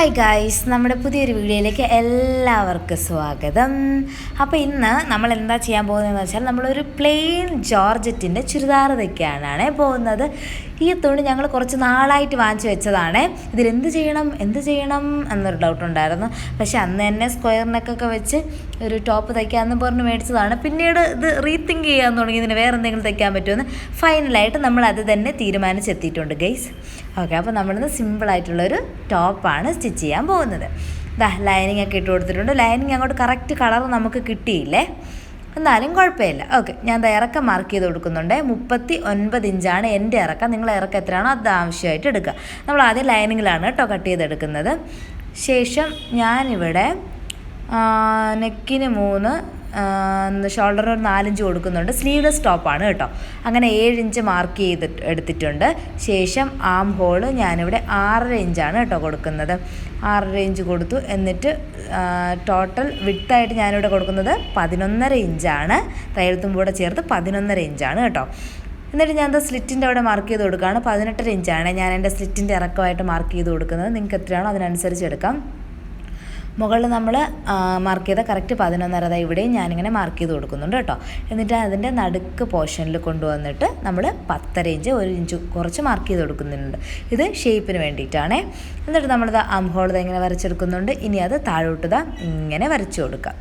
Hi guys നമ്മുടെ പുതിയൊരു വീഡിയോയിലേക്ക് എല്ലാവർക്കും സ്വാഗതം. അപ്പോൾ ഇന്ന് നമ്മൾ എന്താ ചെയ്യാൻ പോകുന്നതെന്ന് വെച്ചാൽ നമ്മളൊരു പ്ലെയിൻ ജോർജറ്റിന്റെ ചുരിദാർ തയ്ക്കാനാണ് പോകുന്നത്. ഈ തുണി ഞങ്ങൾ കുറച്ച് നാളായിട്ട് വാങ്ങിച്ചു വെച്ചതാണ്. ഇതിലെന്ത് ചെയ്യണം എന്ത് ചെയ്യണം എന്നൊരു ഡൗട്ട് ഉണ്ടായിരുന്നു. പക്ഷെ അന്ന് തന്നെ സ്ക്വയറിനൊക്കെ വെച്ച് ഒരു ടോപ്പ് തയ്ക്കാമെന്ന് പറഞ്ഞ് മേടിച്ചതാണ്. പിന്നീട് ഇത് റീതിങ്ക് ചെയ്യാൻ തുടങ്ങി. ഇതിന് വേറെ എന്തെങ്കിലും തയ്ക്കാൻ പറ്റുമെന്ന് ഫൈനലായിട്ട് നമ്മൾ അത് തന്നെ തീരുമാനിച്ചെത്തിയിട്ടുണ്ട് ഗൈസ് ഓക്കെ അപ്പോൾ നമ്മളിന്ന് സിമ്പിളായിട്ടുള്ളൊരു ടോപ്പാണ് സ്റ്റിച്ച് ചെയ്യാൻ പോകുന്നത്. ദാ ലൈനിങ് ഒക്കെ ഇട്ട് കൊടുത്തിട്ടുണ്ട്. ലൈനിങ് അങ്ങോട്ട് കറക്റ്റ് കളർ നമുക്ക് കിട്ടിയില്ലേ? എന്നാലും കുഴപ്പമില്ല. ഓക്കെ ഞാൻ ഇറക്കം മാർക്ക് ചെയ്ത് കൊടുക്കുന്നുണ്ട്. മുപ്പത്തി ഒൻപത് ഇഞ്ചാണ് എന്റെ ഇറക്കം. നിങ്ങൾ ഇറക്കം എത്രയാണോ അത് ആവശ്യമായിട്ട് എടുക്കുക. നമ്മൾ ആദ്യം ലൈനിങ്ങിലാണ് കേട്ടോ കട്ട് ചെയ്തെടുക്കുന്നത്. ശേഷം ഞാനിവിടെ നെക്കിന് മൂന്ന് ഷോൾഡറിന് ഒരു നാലിഞ്ച് കൊടുക്കുന്നുണ്ട്. സ്ലീവ്ലെസ് ടോപ്പാണ് കേട്ടോ. അങ്ങനെ ഏഴ് ഇഞ്ച് മാർക്ക് ചെയ്ത് എടുത്തിട്ടുണ്ട്. ശേഷം ആം ഹോൾ ഞാനിവിടെ ആറര ഇഞ്ചാണ് കേട്ടോ കൊടുക്കുന്നത്. ആറര ഇഞ്ച് കൊടുത്തു. എന്നിട്ട് ടോട്ടൽ വിട്ടായിട്ട് ഞാനിവിടെ കൊടുക്കുന്നത് പതിനൊന്നര ഇഞ്ചാണ്. കൂടെ ചേർത്ത് പതിനൊന്നര ഇഞ്ചാണ് കേട്ടോ. എന്നിട്ട് ഞാൻ എന്താ സ്ലിറ്റിന്റെ അവിടെ മാർക്ക് ചെയ്ത് കൊടുക്കുകയാണ്. പതിനെട്ടര ഇഞ്ചാണ് ഞാൻ എന്റെ സ്ലിറ്റിന്റെ ഇറക്കമായിട്ട് മാർക്ക് ചെയ്ത് കൊടുക്കുന്നത്. നിങ്ങൾക്ക് എത്രയാണോ അതിനനുസരിച്ച് എടുക്കാം. മുകളിൽ നമ്മൾ മാർക്ക് ചെയ്ത കറക്റ്റ് പതിനൊന്നര ഇവിടെയും ഞാനിങ്ങനെ മാർക്ക് ചെയ്ത് കൊടുക്കുന്നുണ്ട് കേട്ടോ. എന്നിട്ട് അതിന്റെ നടുക്ക് പോർഷനിൽ കൊണ്ടുവന്നിട്ട് നമ്മൾ പത്തര ഇഞ്ച് ഒരു ഇഞ്ച് കുറച്ച് മാർക്ക് ചെയ്ത് കൊടുക്കുന്നുണ്ട്. ഇത് ഷേപ്പിന് വേണ്ടിയിട്ടാണ്. എന്നിട്ട് നമ്മളിത് അംഹോൾ ഇങ്ങനെ വരച്ചെടുക്കുന്നുണ്ട്. ഇനി അത് താഴോട്ട് ഇങ്ങനെ വരച്ചു കൊടുക്കാം.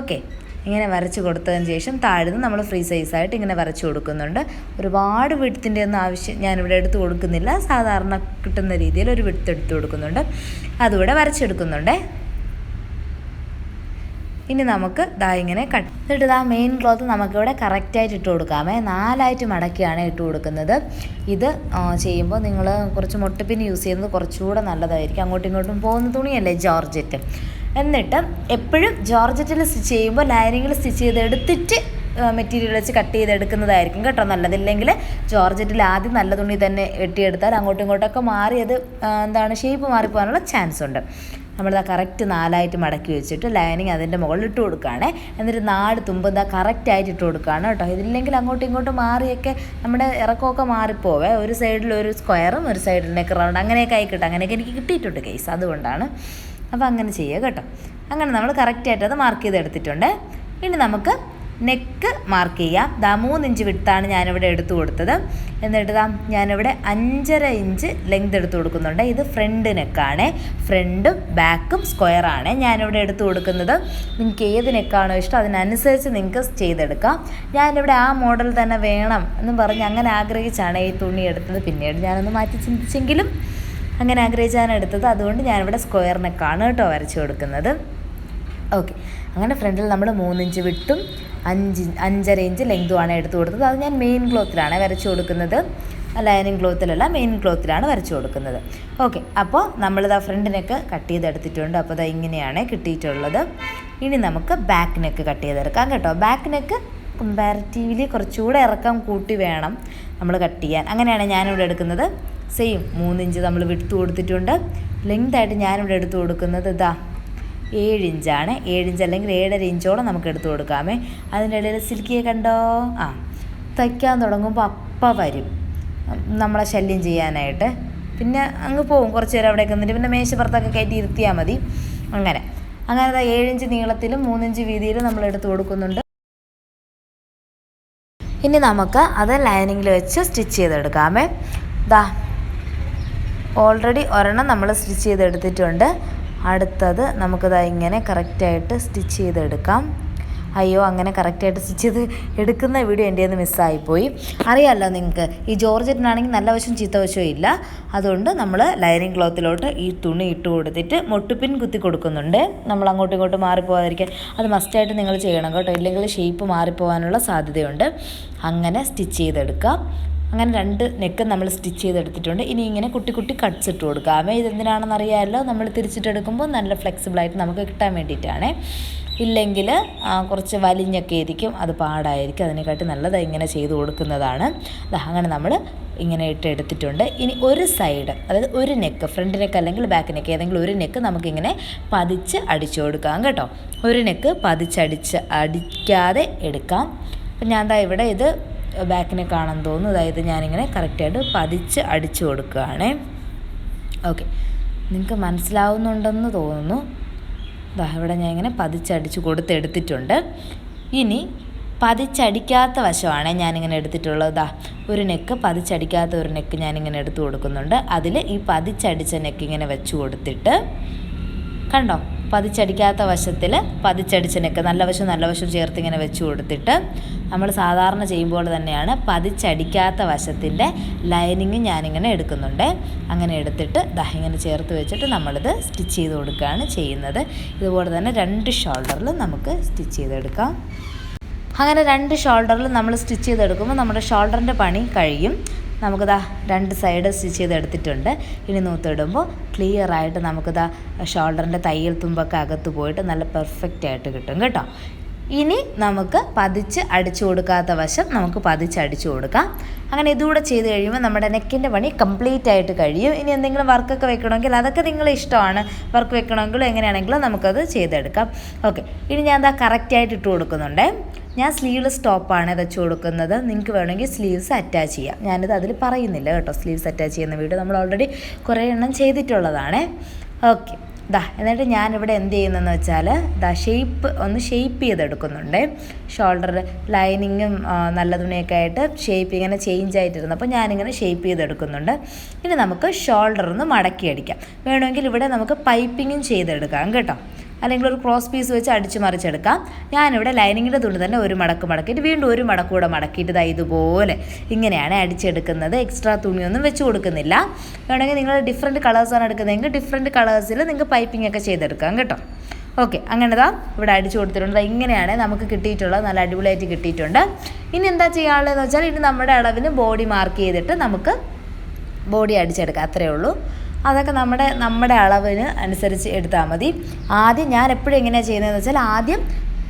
ഓക്കെ. ഇങ്ങനെ വരച്ച് കൊടുത്തതിന് ശേഷം താഴ്ന്ന് നമ്മൾ ഫ്രീ സൈസായിട്ട് ഇങ്ങനെ വരച്ച് കൊടുക്കുന്നുണ്ട്. ഒരുപാട് വിടുത്തിന്റെ ഒന്നും ആവശ്യം ഞാനിവിടെ എടുത്ത് കൊടുക്കുന്നില്ല. സാധാരണ കിട്ടുന്ന രീതിയിൽ ഒരു വിടുത്ത് എടുത്ത് കൊടുക്കുന്നുണ്ട്. അതുകൂടെ വരച്ചെടുക്കുന്നുണ്ടേ. ഇനി നമുക്ക് ദാ ഇങ്ങനെ കട്ട് എന്നിട്ട് ഇതാ മെയിൻ ക്ലോത്ത് നമുക്കിവിടെ കറക്റ്റായിട്ട് ഇട്ട് കൊടുക്കാമേ. നാലായിട്ട് മടക്കിയാണ് ഇട്ട് കൊടുക്കുന്നത്. ഇത് ചെയ്യുമ്പോൾ നിങ്ങൾ കുറച്ച് മുട്ടപ്പിന് യൂസ് ചെയ്യുന്നത് കുറച്ചുകൂടെ നല്ലതായിരിക്കും. അങ്ങോട്ടും ഇങ്ങോട്ടും പോകുന്ന തുണിയല്ലേ ജോർജറ്റ്? എന്നിട്ട് എപ്പോഴും ജോർജറ്റിൽ സ്റ്റിച്ച് ചെയ്യുമ്പോൾ ലൈനിങ്ങിൽ സ്റ്റിച്ച് ചെയ്തെടുത്തിട്ട് മെറ്റീരിയൽ വെച്ച് കട്ട് ചെയ്തെടുക്കുന്നതായിരിക്കും കേട്ടോ നല്ലതില്ലെങ്കിൽ ജോർജറ്റിൽ ആദ്യം നല്ല തുണി തന്നെ വെട്ടിയെടുത്താൽ അങ്ങോട്ടും ഇങ്ങോട്ടൊക്കെ മാറി അത് എന്താണ് ഷേപ്പ് മാറിപ്പോകാനുള്ള ചാൻസ് ഉണ്ട്. നമ്മളിതാ കറക്റ്റ് നാലായിട്ട് മടക്കി വെച്ചിട്ട് ലൈനിങ് അതിന്റെ മുകളിൽ ഇട്ട് കൊടുക്കുകയാണ്. എന്നിട്ട് നാല് തുമ്പ് ഇതാ കറക്റ്റായിട്ട് ഇട്ട് കൊടുക്കുകയാണ് കേട്ടോ. ഇതില്ലെങ്കിൽ അങ്ങോട്ടും ഇങ്ങോട്ടും മാറിയൊക്കെ നമ്മുടെ ഇറക്കമൊക്കെ മാറിപ്പോവേ. ഒരു സൈഡിൽ ഒരു സ്ക്വയറും ഒരു സൈഡിൽ നെക്ക് റൗണ്ട് അങ്ങനെയൊക്കെ ആയി കിട്ടും അങ്ങനെയൊക്കെ എനിക്ക് കിട്ടിയിട്ടുണ്ട് കേസ് അതുകൊണ്ടാണ്. അപ്പോൾ അങ്ങനെ ചെയ്യുക കേട്ടോ. അങ്ങനെ നമ്മൾ കറക്റ്റായിട്ട് അത് മാർക്ക് ചെയ്തെടുത്തിട്ടുണ്ട്. ഇനി നമുക്ക് നെക്ക് മാർക്ക് ചെയ്യാം. ദാ മൂന്ന് ഇഞ്ച് വിട്ടാണ് ഞാനിവിടെ എടുത്തു കൊടുത്തത്. എന്നിട്ട് ദാ ഞാനിവിടെ അഞ്ചര ഇഞ്ച് ലെങ്ത് എടുത്തു കൊടുക്കുന്നുണ്ട്. ഇത് ഫ്രണ്ട് നെക്കാണ് ഫ്രണ്ടും ബാക്കും സ്ക്വയറാണ് ഞാനിവിടെ എടുത്തു കൊടുക്കുന്നത്. നിങ്ങൾക്ക് ഏത് നെക്കാണോ ഇഷ്ടം അതിനനുസരിച്ച് നിങ്ങൾക്ക് ചെയ്തെടുക്കാം. ഞാനിവിടെ ആ മോഡൽ തന്നെ വേണം എന്ന് പറഞ്ഞ് അങ്ങനെ ആഗ്രഹിച്ചാണ് ഈ തുണി എടുത്തത്. പിന്നീട് ഞാനൊന്ന് മാറ്റി ചിന്തിച്ചെങ്കിലും അങ്ങനെ ആഗ്രഹിച്ചാണ് എടുത്തത്. അതുകൊണ്ട് ഞാനിവിടെ സ്ക്വയർ നെക്കാണ് കേട്ടോ വരച്ചു കൊടുക്കുന്നത്. ഓക്കെ അങ്ങനെ ഫ്രണ്ടിൽ നമ്മൾ മൂന്നിഞ്ച് വിട്ടും. അഞ്ച് അഞ്ചര ഇഞ്ച് ലെങ്തുമാണ് എടുത്തു കൊടുത്തത്. അത് ഞാൻ മെയിൻ ക്ലോത്തിലാണ് വരച്ചു കൊടുക്കുന്നത്. ലൈനിങ് ക്ലോത്തിലല്ല മെയിൻ ക്ലോത്തിലാണ് വരച്ചു കൊടുക്കുന്നത്. ഓക്കെ അപ്പോൾ നമ്മളിത് ആ ഫ്രണ്ടിനൊക്കെ കട്ട് ചെയ്തെടുത്തിട്ടുണ്ട്. അപ്പോൾ അത് ഇങ്ങനെയാണ് കിട്ടിയിട്ടുള്ളത്. ഇനി നമുക്ക് ബാക്ക് നെക്ക് കട്ട് ചെയ്തെടുക്കാം കേട്ടോ. ബാക്ക് നെക്ക് കമ്പാരിറ്റീവ്ലി കുറച്ചുകൂടെ ഇറക്കം കൂട്ടി വേണം നമ്മൾ കട്ട് ചെയ്യാൻ. അങ്ങനെയാണ് ഞാനിവിടെ എടുക്കുന്നത്. സെയിം മൂന്നിഞ്ച് നമ്മൾ വിട്ടു കൊടുത്തിട്ടുണ്ട്. ലെങ്ത് ആയിട്ട് ഞാനിവിടെ എടുത്തു കൊടുക്കുന്നത് ഇതാ. ഏഴ് ഇഞ്ചാണ് ഏഴ് ഇഞ്ച് അല്ലെങ്കിൽ ഏഴര ഇഞ്ചോളം നമുക്ക് എടുത്തു കൊടുക്കാമേ. അതിന്റെ ഇടയിൽ സിൽക്കിയെ കണ്ടോ? ആ തയ്ക്കാൻ തുടങ്ങുമ്പോൾ അപ്പം വരും. നമ്മളെ ശല്യം ചെയ്യാനായിട്ട്. പിന്നെ അങ്ങ് പോകും കുറച്ച് നേരം അവിടെയൊക്കെ നിന്നിട്ട് പിന്നെ മേശപ്പുറത്തൊക്കെ കയറ്റി ഇരുത്തിയാൽ മതി. അങ്ങനെ. അങ്ങനെ ഏഴിഞ്ച് നീളത്തിലും മൂന്നിഞ്ച് വീതിയിലും നമ്മൾ എടുത്തു കൊടുക്കുന്നുണ്ട്. ഇനി നമുക്ക് അത് ലൈനിങ്ങിൽ വെച്ച് സ്റ്റിച്ച് ചെയ്തെടുക്കാമേ. ദാ ഓൾറെഡി ഒരെണ്ണം നമ്മൾ സ്റ്റിച്ച് ചെയ്തെടുത്തിട്ടുണ്ട്. അടുത്തത് നമുക്കത് ഇങ്ങനെ കറക്റ്റായിട്ട് സ്റ്റിച്ച് ചെയ്തെടുക്കാം. അയ്യോ അങ്ങനെ കറക്റ്റായിട്ട് സ്റ്റിച്ച് ചെയ്ത് എടുക്കുന്ന വീഡിയോ എന്റെ നിന്ന് മിസ്സായിപ്പോയി. അറിയാമല്ലോ നിങ്ങൾക്ക് ഈ ജോർജറ്റിനാണെങ്കിൽ നല്ല വശം ചീത്ത വശവും ഇല്ല. അതുകൊണ്ട് നമ്മൾ ലൈനിങ് ക്ലോത്തിലോട്ട് ഈ തുണി ഇട്ട് കൊടുത്തിട്ട് മൊട്ടുപിൻ കുത്തി കൊടുക്കുന്നുണ്ട്. നമ്മൾ അങ്ങോട്ടും ഇങ്ങോട്ടും മാറിപ്പോകാതിരിക്കാൻ അത് മസ്റ്റായിട്ട് നിങ്ങൾ ചെയ്യണം കേട്ടോ. ഇല്ലെങ്കിൽ ഷേപ്പ് മാറിപ്പോകാനുള്ള സാധ്യതയുണ്ട്. അങ്ങനെ സ്റ്റിച്ച് ചെയ്തെടുക്കാം. അങ്ങനെ രണ്ട് നെക്ക് നമ്മൾ സ്റ്റിച്ച് ചെയ്തെടുത്തിട്ടുണ്ട്. ഇനി ഇങ്ങനെ കുട്ടി കുട്ടി കട്ട്സ് ഇട്ട് കൊടുക്കാം ഇതെന്തിനാണെന്ന് അറിയാമല്ലോ. നമ്മൾ തിരിച്ചിട്ടെടുക്കുമ്പോൾ നല്ല ഫ്ലെക്സിബിളായിട്ട് നമുക്ക് കിട്ടാൻ വേണ്ടിയിട്ടാണ്. ഇല്ലെങ്കിൽ കുറച്ച് വലിഞ്ഞൊക്കെ ആയിരിക്കും. അത് പാടായിരിക്കും. അതിനെക്കാട്ടി നല്ലത് ഇങ്ങനെ ചെയ്ത് കൊടുക്കുന്നതാണ്. അങ്ങനെ നമ്മൾ ഇങ്ങനെ ഇട്ട് എടുത്തിട്ടുണ്ട്. ഇനി ഒരു സൈഡ് അതായത് ഒരു നെക്ക് ഫ്രണ്ട് നെക്ക് അല്ലെങ്കിൽ ബാക്ക് നെക്ക് ഏതെങ്കിലും ഒരു നെക്ക് നമുക്കിങ്ങനെ പതിച്ച് അടിച്ചു കൊടുക്കാം കേട്ടോ. ഒരു നെക്ക് പതിച്ചടിച്ച് അടിക്കാതെ എടുക്കാം. അപ്പം ഞാൻ എന്താ ഇവിടെ ഇത് ബാക്കിനെ കാണാൻ തോന്നുന്നു. അതായത് ഞാനിങ്ങനെ കറക്റ്റായിട്ട് പതിച്ച് അടിച്ചു കൊടുക്കുകയാണ്. ഓക്കെ. നിങ്ങൾക്ക് മനസ്സിലാവുന്നുണ്ടെന്ന് തോന്നുന്നു. ദാ ഇവിടെ ഞാൻ ഇങ്ങനെ പതിച്ചടിച്ച് കൊടുത്തെടുത്തിട്ടുണ്ട് ഇനി പതിച്ചടിക്കാത്ത വശമാണ് ഞാനിങ്ങനെ എടുത്തിട്ടുള്ളത്. ദാ ഒരു നെക്ക് പതിച്ചടിക്കാത്ത ഒരു നെക്ക് ഞാനിങ്ങനെ എടുത്തു കൊടുക്കുന്നുണ്ട്. അതിൽ ഈ പതിച്ചടിച്ച നെക്ക് ഇങ്ങനെ വെച്ച് കൊടുത്തിട്ട് കണ്ടോ? പതിച്ചടിക്കാത്ത വശത്തിൽ പതിച്ചടിച്ച് നിൽക്കുക നല്ല വശം നല്ല വശം ചേർത്ത് ഇങ്ങനെ വെച്ച് കൊടുത്തിട്ട് നമ്മൾ സാധാരണ ചെയ്യുമ്പോൾ തന്നെയാണ് പതിച്ചടിക്കാത്ത വശത്തിന്റെ ലൈനിങ് ഞാനിങ്ങനെ എടുക്കുന്നുണ്ട്. അങ്ങനെ എടുത്തിട്ട് ദാ ഇങ്ങനെ ചേർത്ത് വെച്ചിട്ട് നമ്മളിത് സ്റ്റിച്ച് ചെയ്ത് കൊടുക്കുകയാണ് ചെയ്യുന്നത്. ഇതുപോലെ തന്നെ രണ്ട് ഷോൾഡറിൽ നമുക്ക് സ്റ്റിച്ച് ചെയ്തെടുക്കാം. അങ്ങനെ രണ്ട് ഷോൾഡറിൽ നമ്മൾ സ്റ്റിച്ച് ചെയ്തെടുക്കുമ്പോൾ നമ്മുടെ ഷോൾഡറിന്റെ പണി കഴിയും. നമുക്കിതാ രണ്ട് സൈഡ് സ്റ്റിച്ച് ചെയ്ത് എടുത്തിട്ടുണ്ട്. ഇനി നൂത്തിടുമ്പോൾ ക്ലിയർ ആയിട്ട് നമുക്കിതാ ഷോൾഡറിന്റെ തയ്യൽ തുമ്പൊക്കെ അകത്ത് പോയിട്ട് നല്ല പെർഫെക്റ്റ് ആയിട്ട് കിട്ടും കേട്ടോ. ഇനി നമുക്ക് പതിച്ച് അടിച്ചു കൊടുക്കാത്ത വശം നമുക്ക് പതിച്ച് അടിച്ചു കൊടുക്കാം. അങ്ങനെ ഇതുകൂടെ ചെയ്ത് കഴിയുമ്പോൾ നമ്മുടെ നെക്കിന്റെ പണി കംപ്ലീറ്റ് ആയിട്ട് കഴിയും. ഇനി എന്തെങ്കിലും വർക്കൊക്കെ വെക്കണമെങ്കിൽ അതൊക്കെ നിങ്ങളെ ഇഷ്ടമാണ്. വർക്ക് വെക്കണമെങ്കിലും എങ്ങനെയാണെങ്കിലും നമുക്കത് ചെയ്തെടുക്കാം. ഓക്കെ ഇനി ഞാൻ എന്താ കറക്റ്റായിട്ട് ഇട്ട് കൊടുക്കുന്നുണ്ട്. ഞാൻ സ്ലീവ്ലെസ് ടോപ്പാണ് വെച്ച് കൊടുക്കുന്നത്. നിങ്ങൾക്ക് വേണമെങ്കിൽ സ്ലീവ്സ് അറ്റാച്ച് ചെയ്യാം. ഞാനിത് അതിൽ പറയുന്നില്ല കേട്ടോ സ്ലീവ്സ് അറ്റാച്ച് ചെയ്യുന്ന വീഡിയോ നമ്മൾ ഓൾറെഡി കുറേ എണ്ണം ചെയ്തിട്ടുള്ളതാണ്. ഓക്കെ ദാ എന്നിട്ട് ഞാനിവിടെ എന്ത് ചെയ്യുന്നതെന്ന് വെച്ചാൽ ദാ ഷേപ്പ് ഒന്ന് ഷേപ്പ് ചെയ്തെടുക്കുന്നുണ്ട്. ഷോൾഡർ ലൈനിങ്ങും നല്ല തുണിയൊക്കെ ആയിട്ട് ഷേപ്പ് ഇങ്ങനെ ചേഞ്ച് ആയിട്ടിരുന്നു. അപ്പോൾ ഞാനിങ്ങനെ ഷേപ്പ് ചെയ്തെടുക്കുന്നുണ്ട്. ഇനി നമുക്ക് ഷോൾഡർ ഒന്ന് മടക്കി അടിക്കാം വേണമെങ്കിൽ ഇവിടെ നമുക്ക് പൈപ്പിങ്ങും ചെയ്തെടുക്കാം കേട്ടോ. അല്ലെങ്കിൽ ഒരു ക്രോസ് പീസ് വെച്ച് അടിച്ചു മറിച്ചെടുക്കാം. ഞാനിവിടെ ലൈനിങ്ങിന്റെ തുണി തന്നെ ഒരു മടക്ക് മടക്കിയിട്ട് വീണ്ടും ഒരു മടക്ക് കൂടെ മടക്കിയിട്ട് ഇതാ ഇതുപോലെ ഇങ്ങനെയാണ് അടിച്ചെടുക്കുന്നത്. എക്സ്ട്രാ തുണിയൊന്നും വെച്ച് കൊടുക്കുന്നില്ല. വേണമെങ്കിൽ നിങ്ങൾ ഡിഫറെന്റ് കളേഴ്സാണ് എടുക്കുന്നതെങ്കിൽ ഡിഫറെന്റ് കളേഴ്സിൽ നിങ്ങൾക്ക് പൈപ്പിംഗ് ഒക്കെ ചെയ്തെടുക്കാം കേട്ടോ. ഓക്കെ അങ്ങനെ ദാ ഇവിടെ അടിച്ചു കൊടുത്തിട്ടുണ്ട്. ഇങ്ങനെയാണ് നമുക്ക് കിട്ടിയിട്ടുള്ളത്. നല്ല അടിപൊളിയായിട്ട് കിട്ടിയിട്ടുണ്ട്. ഇനി എന്താ ചെയ്യാനുള്ളതെന്ന് വെച്ചാൽ ഇനി നമ്മുടെ അളവിന് ബോഡി മാർക്ക് ചെയ്തിട്ട് നമുക്ക് ബോഡി അടിച്ചെടുക്കാം. അത്രയേ ഉള്ളൂ. അതൊക്കെ നമ്മുടെ നമ്മുടെ അളവിന് അനുസരിച്ച് എടുത്താൽ മതി. ആദ്യം ഞാൻ എപ്പോഴും എങ്ങനെയാണ് ചെയ്യുന്നതെന്ന് വെച്ചാൽ ആദ്യം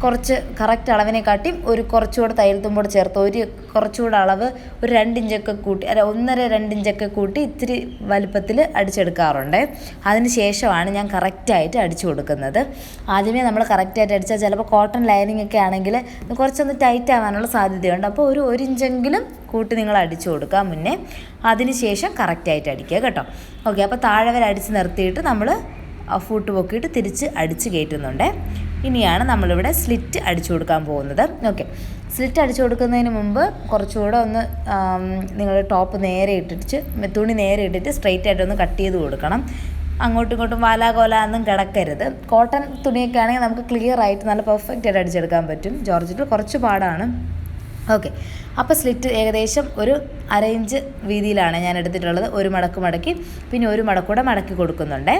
കുറച്ച് കറക്റ്റ് അളവിനെ കാട്ടിയും ഒരു കുറച്ചുകൂടെ തയ്യൽ തുമ്പോട് ചേർത്ത് ഒരു കുറച്ചുകൂടെ അളവ് ഒരു രണ്ടിഞ്ചൊക്കെ കൂട്ടി അല്ല ഒന്നര രണ്ടിഞ്ചൊക്കെ കൂട്ടി ഇത്തിരി വലുപ്പത്തിൽ അടിച്ചെടുക്കാറുണ്ട്. അതിന് ശേഷമാണ് ഞാൻ കറക്റ്റായിട്ട് അടിച്ചു കൊടുക്കുന്നത്. ആദ്യമേ നമ്മൾ കറക്റ്റായിട്ട് അടിച്ചാൽ ചിലപ്പോൾ കോട്ടൺ ലൈനിങ് ഒക്കെ ആണെങ്കിൽ കുറച്ചൊന്ന് ടൈറ്റ് ആവാനുള്ള സാധ്യതയുണ്ട്. അപ്പോൾ ഒരു ഒരു ഇഞ്ചെങ്കിലും കൂട്ടി നിങ്ങൾ അടിച്ചു കൊടുക്കുക മുന്നേ അതിന് ശേഷം കറക്റ്റായിട്ട് അടിക്കുക കേട്ടോ. ഓക്കെ അപ്പോൾ താഴെ വരെ അടിച്ച് നിർത്തിയിട്ട് നമ്മൾ ഫൂട്ട് പൊക്കിയിട്ട് തിരിച്ച് അടിച്ച് കയറ്റുന്നുണ്ട്. ഇനിയാണ് നമ്മളിവിടെ സ്ലിറ്റ് അടിച്ചു കൊടുക്കാൻ പോകുന്നത്. ഓക്കെ സ്ലിറ്റ് അടിച്ചു കൊടുക്കുന്നതിന് മുമ്പ് കുറച്ചുകൂടെ ഒന്ന് നിങ്ങൾ ടോപ്പ് നേരെ ഇട്ടിട്ട് തുണി നേരെ ഇട്ടിട്ട് സ്ട്രെയിറ്റ് ആയിട്ട് ഒന്ന് കട്ട് ചെയ്ത് കൊടുക്കണം. അങ്ങോട്ടും ഇങ്ങോട്ടും വാലാകോല ഒന്നും കിടക്കരുത്. കോട്ടൺ തുണിയൊക്കെ ആണെങ്കിൽ നമുക്ക് ക്ലിയർ ആയിട്ട് നല്ല പെർഫെക്റ്റ് ആയിട്ട് അടിച്ചെടുക്കാൻ പറ്റും. ജോർജറ്റ് കുറച്ച് പാടാണ്. ഓക്കെ അപ്പോൾ സ്ലിറ്റ് ഏകദേശം ഒരു അര ഇഞ്ച് വീതിയിലാണ് ഞാൻ എടുത്തിട്ടുള്ളത്. ഒരു മടക്ക് മടക്കി പിന്നെ ഒരു മടക്കൂടെ മടക്കി കൊടുക്കുന്നുണ്ട്.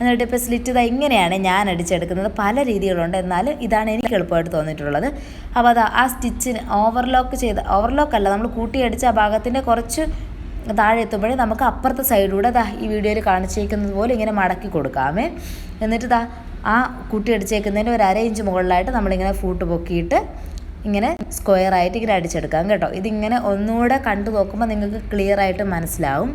എന്നിട്ട് ഇപ്പോൾ സ്ലിറ്റ് ഇതാ ഇങ്ങനെയാണ് ഞാൻ അടിച്ചെടുക്കുന്നത്. പല രീതികളുണ്ട്. എന്നാലും ഇതാണ് എനിക്ക് എളുപ്പമായിട്ട് തോന്നിയിട്ടുള്ളത്. അപ്പോൾ അത് ആ സ്റ്റിച്ചിന് ഓവർലോക്ക് ചെയ്ത് ഓവർലോക്ക് അല്ല നമ്മൾ കൂട്ടിയടിച്ച ആ ഭാഗത്തിന്റെ കുറച്ച് താഴെ എത്തുമ്പോഴേ നമുക്ക് അപ്പുറത്തെ സൈഡിലൂടെ ദാ ഈ വീഡിയോയിൽ കാണിച്ചേക്കുന്നത് പോലെ ഇങ്ങനെ മടക്കി കൊടുക്കാമേ എന്നിട്ട് ദാ ആ കൂട്ടി അടിച്ചേക്കുന്നതിന്റെ ഒരു അര ഇഞ്ച് മുകളിലായിട്ട് നമ്മളിങ്ങനെ ഫൂട്ട് പൊക്കിയിട്ട് ഇങ്ങനെ സ്ക്വയർ ആയിട്ട് ഇങ്ങനെ അടിച്ചെടുക്കാം കേട്ടോ. ഇതിങ്ങനെ ഒന്നുകൂടെ കണ്ടു നോക്കുമ്പോൾ നിങ്ങൾക്ക് ക്ലിയർ ആയിട്ട് മനസ്സിലാവും.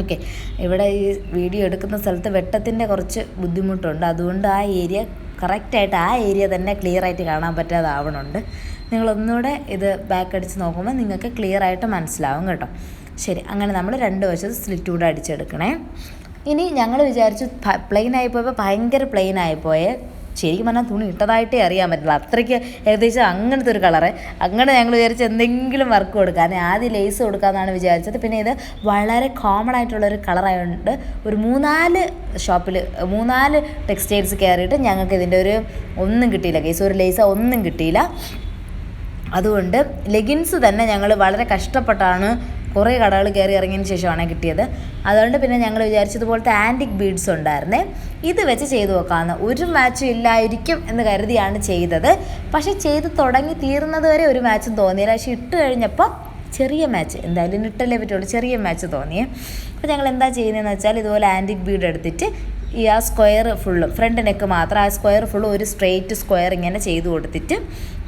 ഓക്കെ ഇവിടെ ഈ വീഡിയോ എടുക്കുന്ന സ്ഥലത്ത് വെട്ടത്തിന്റെ കുറച്ച് ബുദ്ധിമുട്ടുണ്ട്. അതുകൊണ്ട് ആ ഏരിയ കറക്റ്റായിട്ട് ആ ഏരിയ തന്നെ ക്ലിയർ ആയിട്ട് കാണാൻ പറ്റാതാവണുണ്ട്. നിങ്ങളൊന്നുകൂടെ ഇത് ബാക്ക് അടിച്ച് നോക്കുമ്പോൾ നിങ്ങൾക്ക് ക്ലിയർ ആയിട്ട് മനസ്സിലാവും കേട്ടോ. ശരി അങ്ങനെ നമ്മൾ രണ്ട് വശത്ത് സ്ലിറ്റ് കൂടെ അടിച്ചെടുക്കണേ. ഇനി ഞങ്ങൾ വിചാരിച്ചു പ്ലെയിൻ ആയിപ്പോയപ്പോൾ ഭയങ്കര പ്ലെയിൻ ആയിപ്പോയേ ശരിക്കും പറഞ്ഞാൽ തുണി ഇട്ടതായിട്ടേ അറിയാൻ പറ്റില്ല അത്രയ്ക്ക് ഏകദേശം അങ്ങനത്തെ ഒരു കളറ്. അങ്ങനെ ഞങ്ങൾ വിചാരിച്ച് എന്തെങ്കിലും വർക്ക് കൊടുക്കാൻ ആദ്യം ലേസ് കൊടുക്കാമെന്നാണ് വിചാരിച്ചത്. പിന്നെ ഇത് വളരെ കോമൺ ആയിട്ടുള്ള ഒരു കളറായതുകൊണ്ട് ഒരു മൂന്നാൽ ഷോപ്പിൽ മൂന്നാൽ ടെക്സ്റ്റൈൽസ് കയറിയിട്ട് ഞങ്ങൾക്ക് ഇതിന്റെ ഒരു ഒന്നും കിട്ടിയില്ല കേസ് ഒരു ലേസ് ഒന്നും കിട്ടിയില്ല. അതുകൊണ്ട് ലെഗിൻസ് തന്നെ ഞങ്ങൾ വളരെ കഷ്ടപ്പെട്ടാണ് കുറേ കടകൾ കയറി ഇറങ്ങിയതിന് ശേഷമാണ് കിട്ടിയത്. അതുകൊണ്ട് പിന്നെ ഞങ്ങൾ വിചാരിച്ചതുപോലത്തെ ആന്റിക് ബീഡ്സ് ഉണ്ടായിരുന്നേ. ഇത് വെച്ച് ചെയ്തു നോക്കാമെന്ന് ഒരു മാച്ചും ഇല്ലായിരിക്കും എന്ന് കരുതിയാണ് ചെയ്തത്. പക്ഷേ ചെയ്ത് തുടങ്ങി തീർന്നത് വരെ ഒരു മാച്ചും തോന്നിയില്ല. പക്ഷേ ഇട്ട് കഴിഞ്ഞപ്പോൾ ചെറിയ മാച്ച് എന്തായാലും ഇട്ടല്ലേ പറ്റുള്ളൂ. ചെറിയ മാച്ച് തോന്നിയേ. അപ്പോൾ ഞങ്ങൾ എന്താ ചെയ്യുന്നതെന്ന് വെച്ചാൽ ഇതുപോലെ ആന്റിക് ബീഡ് എടുത്തിട്ട് ഈ ആ സ്ക്വയർ ഫുള്ളും ഫ്രണ്ട് നെക്ക് മാത്രം ആ സ്ക്വയർ ഫുള്ളും ഒരു സ്ട്രെയിറ്റ് സ്ക്വയർ ഇങ്ങനെ ചെയ്ത് കൊടുത്തിട്ട്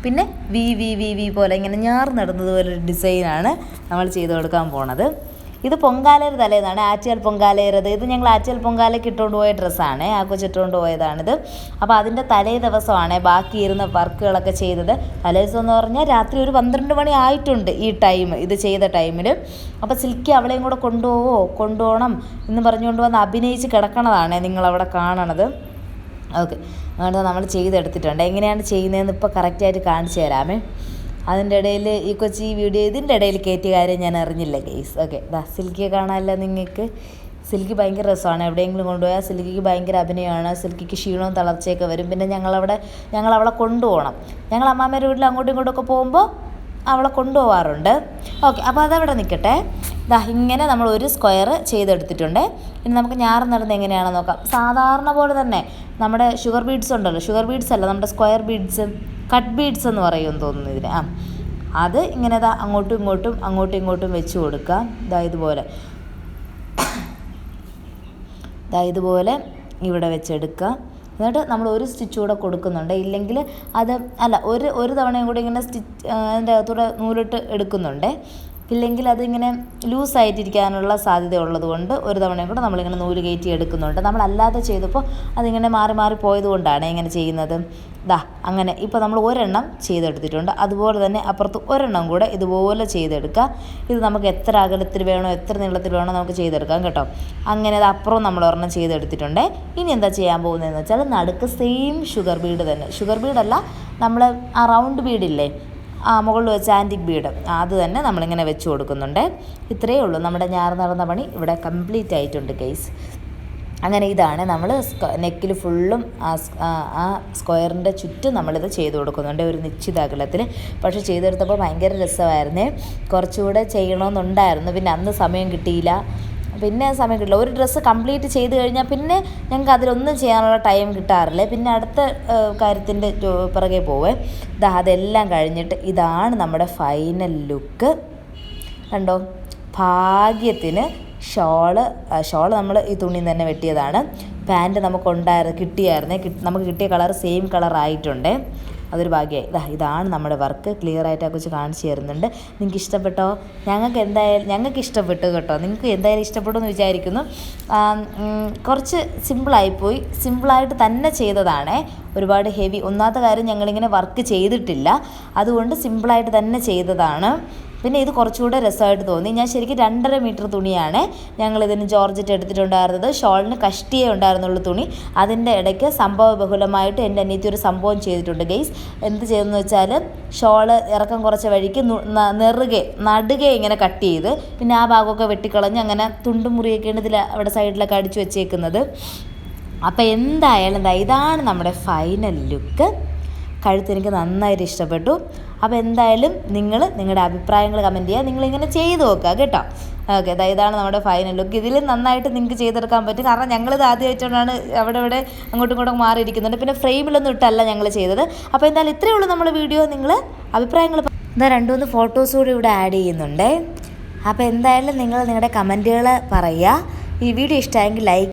പിന്നെ വി വി വി വി പോലെ ഇങ്ങനെ ഞാർ പോലെ ഒരു ഡിസൈനാണ് നമ്മൾ ചെയ്ത് കൊടുക്കാൻ പോണത്. ഇത് പൊങ്കാലയുടെ തലേന്നാണ്. ആറ്റിയാൽ പൊങ്കാലയറത്. ഇത് ഞങ്ങൾ ആറ്റിയാൽ പൊങ്കാലയ്ക്ക് ഇട്ടുകൊണ്ട് പോയ ഡ്രസ്സാണ്. ആ കൊച്ചിട്ടുകൊണ്ട് പോയതാണിത്. അപ്പോൾ അതിന്റെ തലേ ദിവസമാണ് ബാക്കി ഇരുന്ന വർക്കുകളൊക്കെ ചെയ്തത്. തലേ ദിവസം എന്ന് പറഞ്ഞാൽ രാത്രി ഒരു പന്ത്രണ്ട് മണി ആയിട്ടുണ്ട് ഈ ടൈം ഇത് ചെയ്ത ടൈമിൽ അപ്പോൾ സിൽക്കി അവളെയും കൂടെ കൊണ്ടുപോവോ കൊണ്ടുപോകണം എന്ന് പറഞ്ഞുകൊണ്ട് വന്ന് അഭിനയിച്ച് കിടക്കണതാണ് നിങ്ങളവിടെ കാണണത്. ഓക്കെ. അങ്ങനെ നമ്മൾ ചെയ്തെടുത്തിട്ടുണ്ട്. എങ്ങനെയാണ് ചെയ്യുന്നതെന്ന് ഇപ്പോൾ കറക്റ്റായിട്ട് കാണിച്ചു തരാമേ. അതിന്റെ ഇടയിൽ ഈ കൊച്ചി വീഡിയോ ഇതിന്റെ ഇടയിൽ കയറ്റിയ കാര്യം ഞാൻ അറിഞ്ഞില്ല ഗെയ്സ് ഓക്കെ ദാ സിൽക്കിയെ കാണാമല്ലോ നിങ്ങൾക്ക്? സിൽക്കി ഭയങ്കര രസമാണ്. എവിടെയെങ്കിലും കൊണ്ടുപോയാൽ സിൽക്കിക്ക് ഭയങ്കര അഭിനയമാണ്. സിൽക്കിക്ക് ക്ഷീണവും തളർച്ചയൊക്കെ വരും. പിന്നെ ഞങ്ങളവിടെ ഞങ്ങൾ അവളെ കൊണ്ടുപോകണം. ഞങ്ങൾ അമ്മാമ്മേരെ വീട്ടിൽ അങ്ങോട്ടും ഇങ്ങോട്ടൊക്കെ പോകുമ്പോൾ അവളെ കൊണ്ടുപോകാറുണ്ട്. ഓക്കെ അപ്പോൾ അതവിടെ നിൽക്കട്ടെ. ദാ ഇങ്ങനെ നമ്മൾ ഒരു സ്ക്വയർ ചെയ്തെടുത്തിട്ടുണ്ട്. ഇനി നമുക്ക് ഞാറ് നടന്ന് എങ്ങനെയാണെന്ന് നോക്കാം. സാധാരണ പോലെ തന്നെ നമ്മുടെ ഷുഗർ ബീഡ്സ് ഉണ്ടല്ലോ. ഷുഗർ ബീഡ്സ് അല്ല നമ്മുടെ സ്ക്വയർ ബീഡ്സ്. കട്ട് ബീഡ്സ് എന്ന് പറയും തോന്നുന്നു ഇതിന്. ആ അത് ഇങ്ങനെ ഇതാ അങ്ങോട്ടും ഇങ്ങോട്ടും അങ്ങോട്ടും ഇങ്ങോട്ടും വെച്ച് കൊടുക്കുക. ഇതാ ഇതുപോലെ. ഇതാ ഇതുപോലെ ഇവിടെ വെച്ചെടുക്കുക. എന്നിട്ട് നമ്മൾ ഒരു സ്റ്റിച്ച് കൂടെ കൊടുക്കുന്നുണ്ട്. ഇല്ലെങ്കിൽ അത് അല്ല ഒരു ഒരു തവണയും കൂടി ഇങ്ങനെ സ്റ്റിച്ച് അതിന്റെ അകത്തൂടെ നൂലിട്ട് എടുക്കുന്നുണ്ട്. ഇല്ലെങ്കിൽ അതിങ്ങനെ ലൂസായിട്ടിരിക്കാനുള്ള സാധ്യത ഉള്ളതുകൊണ്ട് ഒരു തവണയും കൂടെ നമ്മളിങ്ങനെ നൂൽ കയറ്റി എടുക്കുന്നുണ്ട്. നമ്മളല്ലാതെ ചെയ്തപ്പോൾ അതിങ്ങനെ മാറി മാറി പോയതുകൊണ്ടാണ് ഇങ്ങനെ ചെയ്യുന്നത്. ദാ അങ്ങനെ. ഇപ്പോൾ നമ്മൾ ഒരെണ്ണം ചെയ്തെടുത്തിട്ടുണ്ട്. അതുപോലെ തന്നെ അപ്പുറത്ത് ഒരെണ്ണം കൂടെ ഇതുപോലെ ചെയ്തെടുക്കുക ഇത് നമുക്ക് എത്ര അകലത്തിൽ വേണോ എത്ര നീളത്തിൽ വേണോ നമുക്ക് ചെയ്തെടുക്കാം കേട്ടോ. അങ്ങനെ അത് അപ്പുറം നമ്മൾ ഒരെണ്ണം ചെയ്തെടുത്തിട്ടുണ്ട്. ഇനി എന്താ ചെയ്യാൻ പോകുന്നതെന്ന് വെച്ചാൽ നടുക്ക് സെയിം ഷുഗർ ബീഡ് തന്നെ. ഷുഗർ ബീഡല്ല നമ്മൾ ആ റൗണ്ട് ബീഡില്ലേ മുകളിൽ വെച്ച് ആന്റിക് ബീഡ്. അത് തന്നെ നമ്മളിങ്ങനെ വെച്ച് കൊടുക്കുന്നുണ്ട്. ഇത്രയേ ഉള്ളൂ. നമ്മുടെ ഞാർ നടന്ന പണി ഇവിടെ കംപ്ലീറ്റ് ആയിട്ടുണ്ട് കേസ് അങ്ങനെ ഇതാണ് നമ്മൾ നെക്കിൽ ഫുള്ളും ആ ആ സ്ക്വയറിന്റെ ചുറ്റും നമ്മളിത് ചെയ്ത് കൊടുക്കുന്നുണ്ട്. ഒരു നിശ്ചിത അകലത്തിൽ പക്ഷേ ചെയ്തെടുത്തപ്പോൾ ഭയങ്കര രസമായിരുന്നേ. കുറച്ചുകൂടെ ചെയ്യണമെന്നുണ്ടായിരുന്നു പിന്നെ അന്ന് സമയം കിട്ടിയില്ല. പിന്നെ സമയം കിട്ടില്ല. ഒരു ഡ്രസ്സ് കംപ്ലീറ്റ് ചെയ്ത് കഴിഞ്ഞാൽ പിന്നെ ഞങ്ങൾക്ക് അതിലൊന്നും ചെയ്യാനുള്ള ടൈം കിട്ടാറില്ല. പിന്നെ അടുത്ത കാര്യത്തിന്റെ പിറകെ പോവേ. ഇതാ അതെല്ലാം കഴിഞ്ഞിട്ട് ഇതാണ് നമ്മുടെ ഫൈനൽ ലുക്ക് കണ്ടോ? ഭാഗ്യത്തിന് ഷോൾ ഷോൾ നമ്മൾ ഈ തുണി തന്നെ വെട്ടിയതാണ്. പാന്റ് നമുക്ക് ഉണ്ടായിരുന്നു കിട്ടിയായിരുന്നേ കിട്ടി- നമുക്ക് കിട്ടിയ കളർ സെയിം കളർ അതൊരു ഭാഗ്യമായി. ഇതാ ഇതാണ് നമ്മുടെ വർക്ക്. ക്ലിയർ ആയിട്ട് ആ കുറിച്ച് കാണിച്ചു തരുന്നുണ്ട്. നിങ്ങൾക്ക് ഇഷ്ടപ്പെട്ടോ? ഞങ്ങൾക്ക് എന്തായാലും ഞങ്ങൾക്ക് ഇഷ്ടപ്പെട്ടു കേട്ടോ. നിങ്ങൾക്ക് എന്തായാലും ഇഷ്ടപ്പെട്ടു എന്ന് വിചാരിക്കുന്നു. കുറച്ച് സിമ്പിളായിപ്പോയി സിമ്പിളായിട്ട് തന്നെ ചെയ്തതാണേ. ഒരുപാട് ഹെവി ഒന്നാമത്തെ കാര്യം ഞങ്ങളിങ്ങനെ വർക്ക് ചെയ്തിട്ടില്ല. അതുകൊണ്ട് സിമ്പിളായിട്ട് തന്നെ ചെയ്തതാണ്. പിന്നെ ഇത് കുറച്ചുകൂടെ രസമായിട്ട് തോന്നി. ഞാൻ ശരിക്കും രണ്ടര മീറ്റർ തുണിയാണ് ഞങ്ങൾ ഇതിന് ജോർജറ്റ് എടുത്തിട്ടുണ്ടായിരുന്നത്. ഷോളിന് കഷ്ടിയേ ഉണ്ടായിരുന്നുള്ളൂ തുണി. അതിന്റെ ഇടയ്ക്ക് സംഭവ ബഹുലമായിട്ട് എന്റെ അനിയത്തി ഒരു സംഭവം ചെയ്തിട്ടുണ്ട്. ഗെയ്സ് എന്ത് ചെയ്തെന്ന് വെച്ചാൽ ഷോൾ ഇറക്കം കുറച്ച വഴിക്ക് നെറുകെ നടുകെ ഇങ്ങനെ കട്ട് ചെയ്ത് പിന്നെ ആ ഭാഗമൊക്കെ വെട്ടിക്കളഞ്ഞ് അങ്ങനെ തുണ്ടും മുറിയൊക്കെയാണ് ഇതിൽ അവിടെ സൈഡിലൊക്കെ അടിച്ചു വെച്ചേക്കുന്നത്. അപ്പോൾ എന്തായാലും ഇതാണ് നമ്മുടെ ഫൈനൽ ലുക്ക്. കഴുത്ത് എനിക്ക് നന്നായിട്ട് ഇഷ്ടപ്പെട്ടു. അപ്പോൾ എന്തായാലും നിങ്ങൾ നിങ്ങളുടെ അഭിപ്രായങ്ങൾ കമന്റ് ചെയ്യുക നിങ്ങളിങ്ങനെ ചെയ്ത് നോക്കുക കേട്ടോ. ഓക്കെ അതായത് ഇതാണ് നമ്മുടെ ഫൈനൽ ലുക്ക് ഇതിൽ നന്നായിട്ട് നിങ്ങൾക്ക് ചെയ്തെടുക്കാൻ പറ്റും. കാരണം ഞങ്ങളിത് ആദ്യമായിട്ടാണ് അവിടെ ഇവിടെ അങ്ങോട്ടും ഇങ്ങോട്ടും മാറിയിരിക്കുന്നുണ്ട് പിന്നെ ഫ്രെയിമിലൊന്നും ഇട്ടല്ല ഞങ്ങൾ ചെയ്തത്. അപ്പോൾ എന്തായാലും ഇത്രയേ ഉള്ളൂ നമ്മുടെ വീഡിയോ നിങ്ങൾ അഭിപ്രായങ്ങൾ ഇതാ രണ്ട് മൂന്ന് ഫോട്ടോസ് കൂടി ഇവിടെ ആഡ് ചെയ്യുന്നുണ്ട്. അപ്പോൾ എന്തായാലും നിങ്ങൾ നിങ്ങളുടെ കമന്റുകൾ പറയുക. ഈ വീഡിയോ ഇഷ്ടമായെങ്കിൽ ലൈക്ക്